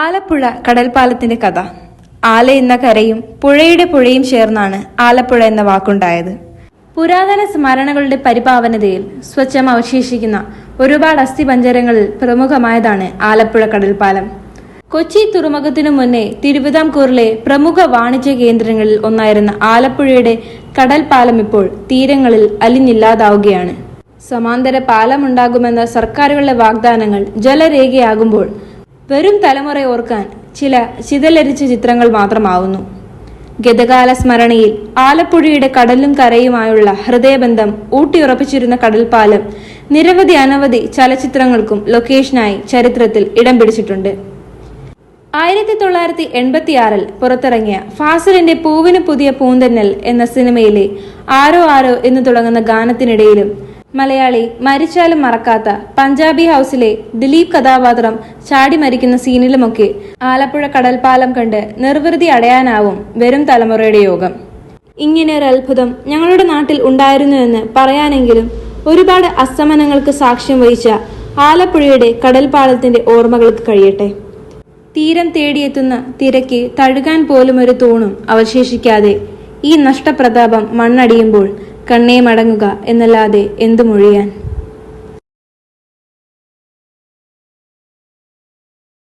ആലപ്പുഴ കടൽപ്പാലത്തിന്റെ കഥ. ആല എന്ന കരയും പുഴയുടെ പുഴയും ചേർന്നാണ് ആലപ്പുഴ എന്ന വാക്കുണ്ടായത്. പുരാതന സ്മരണകളുടെ പരിപാവനതയിൽ സ്വച്ഛം അവശേഷിക്കുന്ന ഒരുപാട് അസ്ഥിപഞ്ജരങ്ങളിൽ പ്രമുഖമായതാണ് ആലപ്പുഴ കടൽപ്പാലം. കൊച്ചി തുറമുഖത്തിനു മുന്നേ തിരുവിതാംകൂറിലെ പ്രമുഖ വാണിജ്യ കേന്ദ്രങ്ങളിൽ ഒന്നായിരുന്ന ആലപ്പുഴയുടെ കടൽപ്പാലം ഇപ്പോൾ തീരങ്ങളിൽ അലിഞ്ഞില്ലാതാവുകയാണ്. സമാന്തര പാലമുണ്ടാകുമെന്ന സർക്കാരുകളുടെ വാഗ്ദാനങ്ങൾ ജലരേഖയാകുമ്പോൾ വരും തലമുറ ഓർക്കാൻ ചില ചിതലരിച്ച ചിത്രങ്ങൾ മാത്രമാവുന്നു. ഗതകാല സ്മരണയിൽ ആലപ്പുഴയുടെ കടലും കരയുമായുള്ള ഹൃദയബന്ധം ഊട്ടിയുറപ്പിച്ചിരുന്ന കടൽപ്പാലം നിരവധി അനവധി ചലച്ചിത്രങ്ങൾക്കും ലൊക്കേഷനായി ചരിത്രത്തിൽ ഇടം പിടിച്ചിട്ടുണ്ട്. ആയിരത്തി തൊള്ളായിരത്തി എൺപത്തിയാറിൽ പുറത്തിറങ്ങിയ ഫാസിലിന്റെ പൂവിന് പുതിയ പൂന്തന്നൽ എന്ന സിനിമയിലെ ആരോ ആരോ എന്ന് തുടങ്ങുന്ന ഗാനത്തിനിടയിലും മലയാളി മരിച്ചാലും മറക്കാത്ത പഞ്ചാബി ഹൗസിലെ ദിലീപ് കഥാപാത്രം ചാടി മരിക്കുന്ന സീനിലുമൊക്കെ ആലപ്പുഴ കടൽപ്പാലം കണ്ട് നിർവൃതി അടയാനാവും വരും തലമുറയുടെ യോഗം. ഇങ്ങനെ ഒരു അത്ഭുതം ഞങ്ങളുടെ നാട്ടിൽ ഉണ്ടായിരുന്നു എന്ന് പറയാനെങ്കിലും ഒരുപാട് അസ്തമനങ്ങൾക്ക് സാക്ഷ്യം വഹിച്ച ആലപ്പുഴയുടെ കടൽപ്പാലത്തിന്റെ ഓർമ്മകൾക്ക് കഴിയട്ടെ. തീരം തേടിയെത്തുന്ന തിരക്ക് തഴുകാൻ പോലും ഒരു തൂണും അവശേഷിക്കാതെ ഈ നഷ്ടപ്രതാപം മണ്ണടിയുമ്പോൾ കണ്ണേ മടങ്ങുക എന്നല്ലാതെ എന്തു മൊഴിയാൻ?